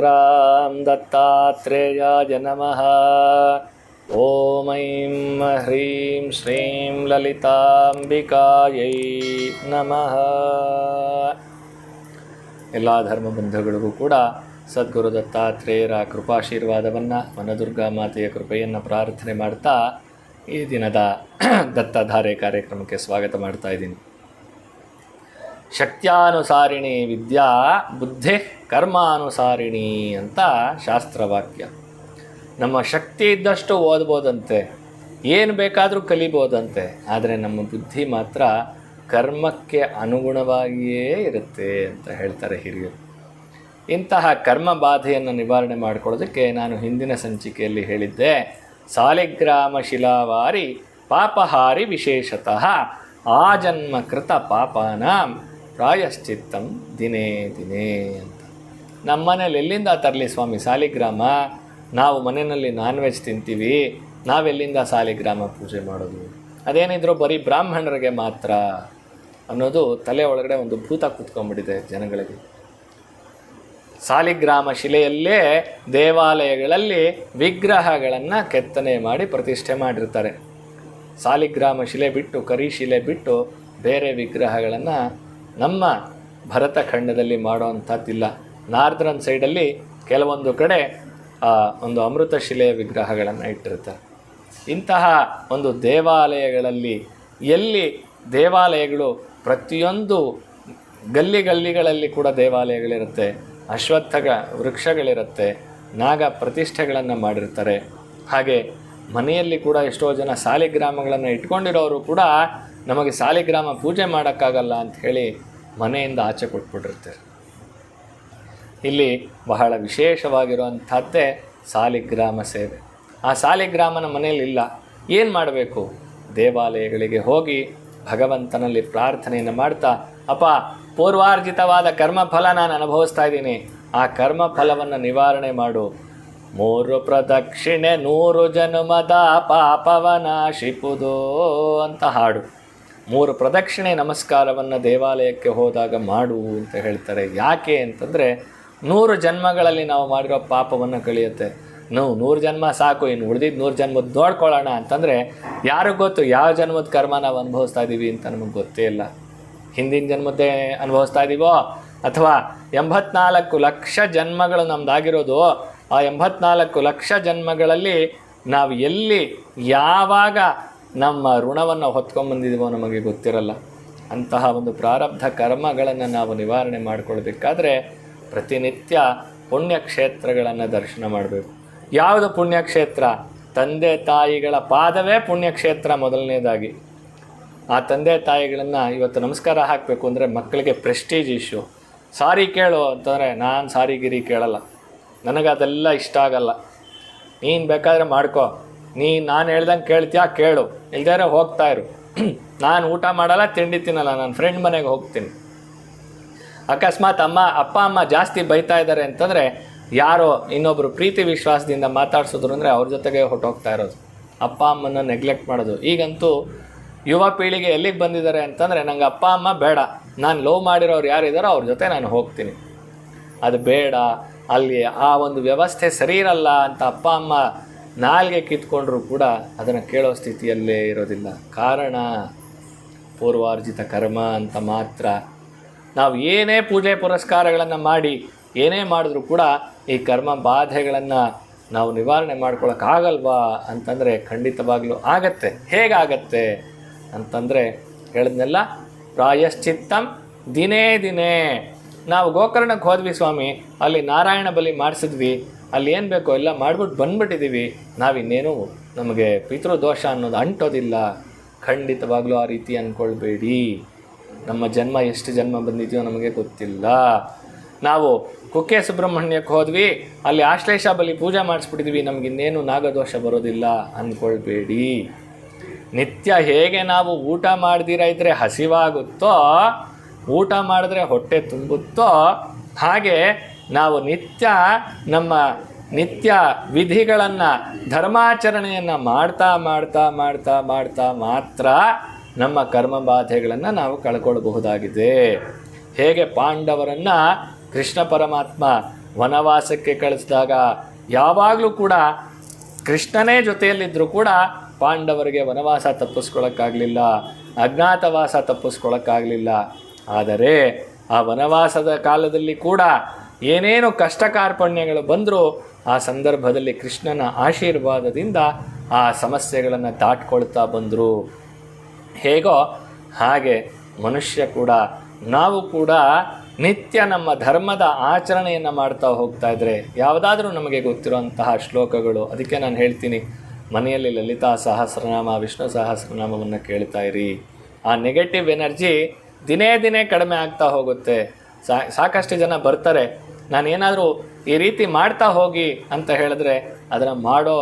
चन्द्रां दत्तात्रेयाय नमः ॐ ऐं ह्रीं श्रीं ललिताम्बिकायै ನಮಃ ಎಲ್ಲ ಧರ್ಮ ಬಂಧುಗಳಿಗೂ ಕೂಡ ಸದ್ಗುರು ದತ್ತಾತ್ರೇಯರ ಕೃಪಾಶೀರ್ವಾದವನ್ನು ವನದುರ್ಗಾ ಮಾತೆಯ ಕೃಪೆಯನ್ನು ಪ್ರಾರ್ಥನೆ ಮಾಡ್ತಾ ಈ ದಿನದ ದತ್ತಧಾರೆ ಕಾರ್ಯಕ್ರಮಕ್ಕೆ ಸ್ವಾಗತ ಮಾಡ್ತಾ ಇದ್ದೀನಿ ಶಕ್ತ್ಯಾನುಸಾರಿಣಿ ವಿದ್ಯಾ, ಬುದ್ಧಿ ಕರ್ಮಾನುಸಾರಿಣಿ ಅಂತ ಶಾಸ್ತ್ರವಾಕ್ಯ. ನಮ್ಮ ಶಕ್ತಿ ಇದ್ದಷ್ಟು ಓದ್ಬೋದಂತೆ, ಏನು ಬೇಕಾದರೂ ಕಲಿಬೋದಂತೆ, ಆದರೆ ನಮ್ಮ ಬುದ್ಧಿ ಮಾತ್ರ ಕರ್ಮಕ್ಕೆ ಅನುಗುಣವಾಗಿಯೇ ಇರುತ್ತೆ ಅಂತ ಹೇಳ್ತಾರೆ ಹಿರಿಯರು. ಇಂತಹ ಕರ್ಮ ಬಾಧೆಯನ್ನು ನಿವಾರಣೆ ಮಾಡಿಕೊಳ್ಳೋದಕ್ಕೆ ನಾನು ಹಿಂದಿನ ಸಂಚಿಕೆಯಲ್ಲಿ ಹೇಳಿದ್ದೆ, ಸಾಲಿಗ್ರಾಮ ಶಿಲಾವಾರಿ ಪಾಪಹಾರಿ ವಿಶೇಷತಃ ಆಜನ್ಮಕೃತ ಪಾಪಾನ. ಪ್ರಾಯಶ್ಚಿತ್ತಂ ದಿನೇ ದಿನೇ ಅಂತ. ನಮ್ಮ ಮನೇಲಿ ಎಲ್ಲಿಂದ ತರಲಿ ಸ್ವಾಮಿ ಸಾಲಿಗ್ರಾಮ? ನಾವು ಮನೆಯಲ್ಲಿ ನಾನ್ ವೆಜ್ ತಿಂತೀವಿ ನಾವೆಲ್ಲಿಂದ ಸಾಲಿಗ್ರಾಮ ಪೂಜೆ ಮಾಡೋದು? ಅದೇನಿದ್ರು ಬರೀ ಬ್ರಾಹ್ಮಣರಿಗೆ ಮಾತ್ರ ಅನ್ನೋದು ತಲೆ ಒಳಗಡೆ ಒಂದು ಭೂತ ಕೂತ್ಕೊಂಡ್ಬಿಟ್ಟಿದೆ ಜನಗಳಿಗೆ. ಸಾಲಿಗ್ರಾಮ ಶಿಲೆಯಲ್ಲೇ ದೇವಾಲಯಗಳಲ್ಲಿ ವಿಗ್ರಹಗಳನ್ನು ಕೆತ್ತನೆ ಮಾಡಿ ಪ್ರತಿಷ್ಠೆ ಮಾಡಿರ್ತಾರೆ. ಸಾಲಿಗ್ರಾಮ ಶಿಲೆ ಬಿಟ್ಟು, ಕರಿ ಶಿಲೆ ಬಿಟ್ಟು ಬೇರೆ ವಿಗ್ರಹಗಳನ್ನು ನಮ್ಮ ಭರತ ಖಂಡದಲ್ಲಿ ಮಾಡುವಂಥದ್ದಿಲ್ಲ. ನಾರ್ದರ್ನ್ ಸೈಡಲ್ಲಿ ಕೆಲವೊಂದು ಕಡೆ ಒಂದು ಅಮೃತ ಶಿಲೆಯ ವಿಗ್ರಹಗಳನ್ನು ಇಟ್ಟಿರ್ತಾರೆ. ಇಂತಹ ಒಂದು ದೇವಾಲಯಗಳಲ್ಲಿ ಎಲ್ಲಿ ದೇವಾಲಯಗಳು ಪ್ರತಿಯೊಂದು ಗಲ್ಲಿ ಗಲ್ಲಿಗಳಲ್ಲಿ ಕೂಡ ದೇವಾಲಯಗಳಿರುತ್ತೆ, ಅಶ್ವತ್ಥಗ ವೃಕ್ಷಗಳಿರುತ್ತೆ, ನಾಗ ಪ್ರತಿಷ್ಠೆಗಳನ್ನು ಮಾಡಿರ್ತಾರೆ. ಹಾಗೆ ಮನೆಯಲ್ಲಿ ಕೂಡ ಎಷ್ಟೋ ಜನ ಸಾಲಿಗ್ರಾಮಗಳನ್ನು ಇಟ್ಕೊಂಡಿರೋರು ಕೂಡ ನಮಗೆ ಸಾಲಿಗ್ರಾಮ ಪೂಜೆ ಮಾಡೋಕ್ಕಾಗಲ್ಲ ಅಂತ ಹೇಳಿ ಮನೆಯಿಂದ ಆಚೆ ಕೊಟ್ಬಿಟ್ಟಿರ್ತಾರೆ. ಇಲ್ಲಿ ಬಹಳ ವಿಶೇಷವಾಗಿರುವಂಥದ್ದೇ ಸಾಲಿಗ್ರಾಮ ಸೇವೆ. ಆ ಸಾಲಿಗ್ರಾಮನ ಮನೆಯಲ್ಲಿ ಇಲ್ಲ. ಏನು ಮಾಡಬೇಕು? ದೇವಾಲಯಗಳಿಗೆ ಹೋಗಿ ಭಗವಂತನಲ್ಲಿ ಪ್ರಾರ್ಥನೆಯನ್ನು ಮಾಡ್ತಾ, ಅಪ್ಪ, ಪೂರ್ವಾರ್ಜಿತವಾದ ಕರ್ಮಫಲ ನಾನು ಅನುಭವಿಸ್ತಾ ಇದ್ದೀನಿ. ಆ ಕರ್ಮಫಲವನ್ನು ನಿವಾರಣೆ ಮಾಡು. ಮೂರು ಪ್ರದಕ್ಷಿಣೆ, ನೂರು ಜನುಮದ ಪಾಪವನಾಶಿಪುದೋ ಅಂತ ಹಾಡು. ಮೂರು ಪ್ರದಕ್ಷಿಣೆ ನಮಸ್ಕಾರವನ್ನು ದೇವಾಲಯಕ್ಕೆ ಹೋದಾಗ ಮಾಡು ಅಂತ ಹೇಳ್ತಾರೆ. ಯಾಕೆ ಅಂತಂದರೆ ನೂರು ಜನ್ಮಗಳಲ್ಲಿ ನಾವು ಮಾಡಿರೋ ಪಾಪವನ್ನು ಕಳೆಯುತ್ತೆ. ನಾವು ನೂರು ಜನ್ಮ ಸಾಕು, ಇನ್ನು ಉಳಿದಿದ್ದು ನೂರು ಜನ್ಮದ ನೋಡ್ಕೊಳ್ಳೋಣ ಅಂತಂದರೆ ಯಾರಿಗೂ ಗೊತ್ತು ಯಾವ ಜನ್ಮದ ಕರ್ಮ ನಾವು ಅನುಭವಿಸ್ತಾ ಇದ್ದೀವಿ ಅಂತ ನಮಗೆ ಗೊತ್ತೇ ಇಲ್ಲ. ಹಿಂದಿನ ಜನ್ಮದ್ದೇ ಅನುಭವಿಸ್ತಾ ಇದ್ದೀವೋ ಅಥವಾ ಎಂಬತ್ನಾಲ್ಕು ಲಕ್ಷ ಜನ್ಮಗಳು ನಮ್ದಾಗಿರೋದು, ಆ ಎಂಬತ್ನಾಲ್ಕು ಲಕ್ಷ ಜನ್ಮಗಳಲ್ಲಿ ನಾವು ಎಲ್ಲಿ ಯಾವಾಗ ನಮ್ಮ ಋಣವನ್ನು ಹೊತ್ಕೊಂಡ್ಬಂದಿದ್ದೀವೋ ನಮಗೆ ಗೊತ್ತಿರಲ್ಲ. ಅಂತಹ ಒಂದು ಪ್ರಾರಬ್ಧ ಕರ್ಮಗಳನ್ನು ನಾವು ನಿವಾರಣೆ ಮಾಡಿಕೊಳ್ಬೇಕಾದ್ರೆ ಪ್ರತಿನಿತ್ಯ ಪುಣ್ಯಕ್ಷೇತ್ರಗಳನ್ನು ದರ್ಶನ ಮಾಡಬೇಕು. ಯಾವುದು ಪುಣ್ಯಕ್ಷೇತ್ರ? ತಂದೆ ತಾಯಿಗಳ ಪಾದವೇ ಪುಣ್ಯಕ್ಷೇತ್ರ ಮೊದಲನೇದಾಗಿ. ಆ ತಂದೆ ತಾಯಿಗಳನ್ನು ಇವತ್ತು ನಮಸ್ಕಾರ ಹಾಕಬೇಕು ಅಂದರೆ ಮಕ್ಕಳಿಗೆ ಪ್ರೆಸ್ಟೀಜ್ ಇಶ್ಯೂ ಸಾರಿ ಕೇಳು ಅಂತಂದರೆ ನಾನು ಸಾರಿ ಗಿರಿ ಕೇಳಲ್ಲ. ನನಗೆ ಅದೆಲ್ಲ ಇಷ್ಟ ಆಗಲ್ಲ. ನೀನು ಬೇಕಾದರೆ ಮಾಡ್ಕೋ. ನೀ ನಾನು ಹೇಳ್ದಂಗೆ ಕೇಳ್ತೀಯಾ? ಕೇಳು. ಇಲ್ದೇ ಹೋಗ್ತಾ ಇರು. ನಾನು ಊಟ ಮಾಡಲ್ಲ, ತಿಂಡಿ ತಿನ್ನಲ್ಲ. ನನ್ನ ಫ್ರೆಂಡ್ ಮನೆಗೆ ಹೋಗ್ತೀನಿ. ಅಕಸ್ಮಾತ್ ಅಮ್ಮ, ಅಪ್ಪ, ಅಮ್ಮ ಜಾಸ್ತಿ ಬೈತಾ ಇದ್ದಾರೆ ಅಂತಂದರೆ ಯಾರೋ ಇನ್ನೊಬ್ಬರು ಪ್ರೀತಿ ವಿಶ್ವಾಸದಿಂದ ಮಾತಾಡ್ಸಿದ್ರು ಅಂದರೆ ಅವ್ರ ಜೊತೆಗೆ ಹೊಟ್ಟೋಗ್ತಾ ಇರೋದು. ಅಪ್ಪ ಅಮ್ಮನ ನೆಗ್ಲೆಕ್ಟ್ ಮಾಡೋದು. ಈಗಂತೂ ಯುವ ಪೀಳಿಗೆ ಎಲ್ಲಿಗೆ ಬಂದಿದ್ದಾರೆ ಅಂತಂದರೆ ನಂಗೆ ಅಪ್ಪ, ಅಮ್ಮ ಬೇಡ. ನಾನು ಲವ್ ಮಾಡಿರೋರು ಯಾರಿದ್ದಾರೋ ಅವ್ರ ಜೊತೆ ನಾನು ಹೋಗ್ತೀನಿ. ಅದು ಬೇಡ. ಅಲ್ಲಿ ಆ ಒಂದು ವ್ಯವಸ್ಥೆ ಸರಿ ಇರಲ್ಲ ಅಂತ ಅಪ್ಪ, ಅಮ್ಮ ನಾಲ್ಗೆ ಕಿತ್ಕೊಂಡ್ರೂ ಕೂಡ ಅದನ್ನು ಕೇಳೋ ಸ್ಥಿತಿಯಲ್ಲೇ ಇರೋದಿಲ್ಲ. ಕಾರಣ, ಪೂರ್ವಾರ್ಜಿತ ಕರ್ಮ ಅಂತ ಮಾತ್ರ. ನಾವು ಏನೇ ಪೂಜೆ ಪುರಸ್ಕಾರಗಳನ್ನು ಮಾಡಿ, ಏನೇ ಮಾಡಿದ್ರೂ ಕೂಡ ಈ ಕರ್ಮ ಬಾಧೆಗಳನ್ನು ನಾವು ನಿವಾರಣೆ ಮಾಡ್ಕೊಳ್ಳೋಕ್ಕಾಗಲ್ವಾ ಅಂತಂದರೆ ಖಂಡಿತವಾಗಲೂ ಆಗತ್ತೆ. ಹೇಗಾಗತ್ತೆ ಅಂತಂದರೆ ಹೇಳಿದ್ನೆಲ್ಲ, ಪ್ರಾಯಶ್ಚಿತ್ತಂ ದಿನೇ ದಿನೇ. ನಾವು ಗೋಕರ್ಣಕ್ಕೆ ಹೋದ್ವಿ ಸ್ವಾಮಿ, ಅಲ್ಲಿ ನಾರಾಯಣ ಬಲಿ ಮಾಡಿಸಿದ್ವಿ. ಅಲ್ಲಿ ಏನು ಬೇಕೋ ಎಲ್ಲ ಮಾಡ್ಬಿಟ್ಟು ಬಂದ್ಬಿಟ್ಟಿದ್ದೀವಿ. ನಾವಿನ್ನೇನು ನಮಗೆ ಪಿತೃದೋಷ ಅನ್ನೋದು ಅಂಟೋದಿಲ್ಲ. ಖಂಡಿತವಾಗ್ಲೂ ಆ ರೀತಿ ಅಂದ್ಕೊಳ್ಬೇಡಿ ನಮ್ಮ ಜನ್ಮ ಎಷ್ಟು ಜನ್ಮ ಬಂದಿದೆಯೋ ನಮಗೆ ಗೊತ್ತಿಲ್ಲ. ನಾವು ಕುಕ್ಕೆ ಸುಬ್ರಹ್ಮಣ್ಯಕ್ಕೆ ಹೋದ್ವಿ. ಅಲ್ಲಿ ಆಶ್ಲೇಷ ಬಲಿ ಪೂಜೆ ಮಾಡಿಸ್ಬಿಟ್ಟಿದ್ವಿ ನಮಗೆ ಇನ್ನೇನು ನಾಗದೋಷ ಬರೋದಿಲ್ಲ ಅಂದ್ಕೊಳ್ಬೇಡಿ ನಿತ್ಯ ಹೇಗೆ ನಾವು ಊಟ ಮಾಡ್ದಿರ ಇದ್ದರೆ ಹಸಿವಾಗುತ್ತೋ ಊಟ ಮಾಡಿದ್ರೆ ಹೊಟ್ಟೆ ತುಂಬುತ್ತೋ ಹಾಗೆ ನಾವು ನಿತ್ಯ ನಮ್ಮ ನಿತ್ಯ ವಿಧಿಗಳನ್ನು, ಧರ್ಮಾಚರಣೆಯನ್ನು ಮಾಡ್ತಾ ಮಾಡ್ತಾ ಮಾಡ್ತಾ ಮಾಡ್ತಾ ಮಾತ್ರ ನಮ್ಮ ಕರ್ಮ ಬಾಧೆಗಳನ್ನು ನಾವು ಕಳ್ಕೊಳ್ಬಹುದಾಗಿದೆ. ಹೇಗೆ ಪಾಂಡವರನ್ನು ಕೃಷ್ಣ ಪರಮಾತ್ಮ ವನವಾಸಕ್ಕೆ ಕಳಿಸಿದಾಗ ಯಾವಾಗಲೂ ಕೂಡ ಕೃಷ್ಣನೇ ಜೊತೆಯಲ್ಲಿದ್ದರೂ ಕೂಡ ಪಾಂಡವರಿಗೆ ವನವಾಸ ತಪ್ಪಿಸ್ಕೊಳ್ಳೋಕ್ಕಾಗಲಿಲ್ಲ ಅಜ್ಞಾತವಾಸ ತಪ್ಪಿಸ್ಕೊಳ್ಳೋಕ್ಕಾಗಲಿಲ್ಲ ಆದರೆ ಆ ವನವಾಸದ ಕಾಲದಲ್ಲಿ ಕೂಡ ಏನೇನು ಕಷ್ಟ ಕಾರ್ಪಣ್ಯಗಳು ಬಂದರೂ ಆ ಸಂದರ್ಭದಲ್ಲಿ ಕೃಷ್ಣನ ಆಶೀರ್ವಾದದಿಂದ ಆ ಸಮಸ್ಯೆಗಳನ್ನು ದಾಟ್ಕೊಳ್ತಾ ಬಂದರು. ಹೇಗೋ ಹಾಗೆ ಮನುಷ್ಯ ಕೂಡ, ನಾವು ಕೂಡ ನಿತ್ಯ ನಮ್ಮ ಧರ್ಮದ ಆಚರಣೆಯನ್ನು ಮಾಡ್ತಾ ಹೋಗ್ತಾ ಇದ್ರೆ ಯಾವುದಾದ್ರೂ ನಮಗೆ ಗೊತ್ತಿರುವಂತಹ ಶ್ಲೋಕಗಳು, ಅದಕ್ಕೆ ನಾನು ಹೇಳ್ತೀನಿ. ಮನೆಯಲ್ಲಿ ಲಲಿತಾ ಸಹಸ್ರನಾಮ, ವಿಷ್ಣು ಸಹಸ್ರನಾಮವನ್ನು ಕೇಳ್ತಾ ಇರಿ. ಆ ನೆಗೆಟಿವ್ ಎನರ್ಜಿ ದಿನೇ ದಿನೇ ಕಡಿಮೆ ಆಗ್ತಾ ಹೋಗುತ್ತೆ. ಸಾಕಷ್ಟು ಜನ ಬರ್ತಾರೆ. ನಾನು ಏನಾದರೂ ಈ ರೀತಿ ಮಾಡ್ತಾ ಹೋಗಿ ಅಂತ ಹೇಳಿದ್ರೆ ಅದನ್ನು ಮಾಡೋ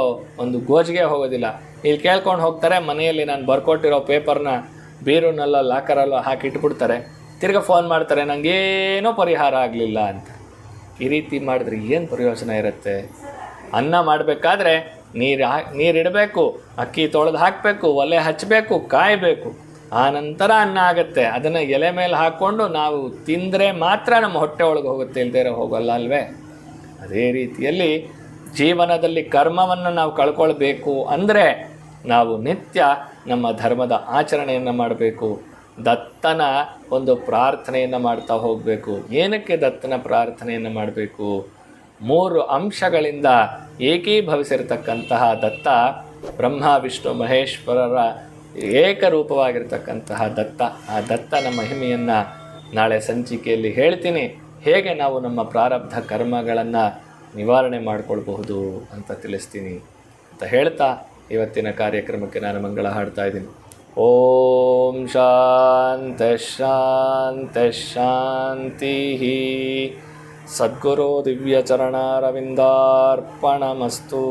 ಒಂದು ಗೋಜಿಗೆ ಹೋಗೋದಿಲ್ಲ. ಇಲ್ಲಿ ಕೇಳ್ಕೊಂಡು ಹೋಗ್ತಾರೆ, ಮನೆಯಲ್ಲಿ ನಾನು ಬರ್ಕೊಟ್ಟಿರೋ ಪೇಪರ್ನ ಬೀರೂನಲ್ಲೋ, ಲಾಕರಲ್ಲೋ ಹಾಕಿ ಇಟ್ಬಿಡ್ತಾರೆ. ತಿರ್ಗಾ ಫೋನ್ ಮಾಡ್ತಾರೆ ನನಗೇನೂ ಪರಿಹಾರ ಆಗಲಿಲ್ಲ ಅಂತ. ಈ ರೀತಿ ಮಾಡಿದ್ರೆ ಏನು ಪ್ರಯೋಜನ ಇರುತ್ತೆ? ಅನ್ನ ಮಾಡಬೇಕಾದ್ರೆ ನೀರು ಹಾ ನೀರಿಡಬೇಕು ಅಕ್ಕಿ ತೊಳೆದು ಹಾಕಬೇಕು, ಒಲೆ ಹಚ್ಚಬೇಕು ಕಾಯಬೇಕು. ಆ ನಂತರ ಅನ್ನ ಆಗುತ್ತೆ ಅದನ್ನು ಎಲೆ ಮೇಲೆ ಹಾಕ್ಕೊಂಡು ನಾವು ತಿಂದರೆ ಮಾತ್ರ ನಮ್ಮ ಹೊಟ್ಟೆ ಒಳಗೆ ಹೋಗುತ್ತೆ, ಇಲ್ದೇ ಹೋಗಲ್ಲ ಅಲ್ವೇ? ಅದೇ ರೀತಿಯಲ್ಲಿ ಜೀವನದಲ್ಲಿ ಕರ್ಮವನ್ನು ನಾವು ಕಳ್ಕೊಳ್ಬೇಕು ಅಂದರೆ ನಾವು ನಿತ್ಯ ನಮ್ಮ ಧರ್ಮದ ಆಚರಣೆಯನ್ನು ಮಾಡಬೇಕು. ದತ್ತನ ಒಂದು ಪ್ರಾರ್ಥನೆಯನ್ನು ಮಾಡ್ತಾ ಹೋಗಬೇಕು. ಏನಕ್ಕೆ ದತ್ತನ ಪ್ರಾರ್ಥನೆಯನ್ನು ಮಾಡಬೇಕು? ಮೂರು ಅಂಶಗಳಿಂದ ಏಕೀಭವಿಸಿರತಕ್ಕಂತಹ ದತ್ತ ಬ್ರಹ್ಮ, ವಿಷ್ಣು, ಮಹೇಶ್ವರರ ಏಕರೂಪವಾಗಿರ್ತಕ್ಕಂತಹ ದತ್ತ. ಆ ದತ್ತನ ಮಹಿಮೆಯನ್ನು ನಾಳೆ ಸಂಚಿಕೆಯಲ್ಲಿ ಹೇಳ್ತೀನಿ. ಹೇಗೆ ನಾವು ನಮ್ಮ ಪ್ರಾರಬ್ಧ ಕರ್ಮಗಳನ್ನು ನಿವಾರಣೆ ಮಾಡಿಕೊಳ್ಬಹುದು ಅಂತ ತಿಳಿಸ್ತೀನಿ ಅಂತ ಹೇಳ್ತಾ ಇವತ್ತಿನ ಕಾರ್ಯಕ್ರಮಕ್ಕೆ ನಾನು ಮಂಗಳ ಹಾಡ್ತಾ ಇದ್ದೀನಿ. ಓಂ ಶಾಂತ ಶಾಂತ ಶಾಂತಿ ಸದ್ಗುರು ದಿವ್ಯಚರಣಾರವಿಂದಾರ್ಪಣಮಸ್ತು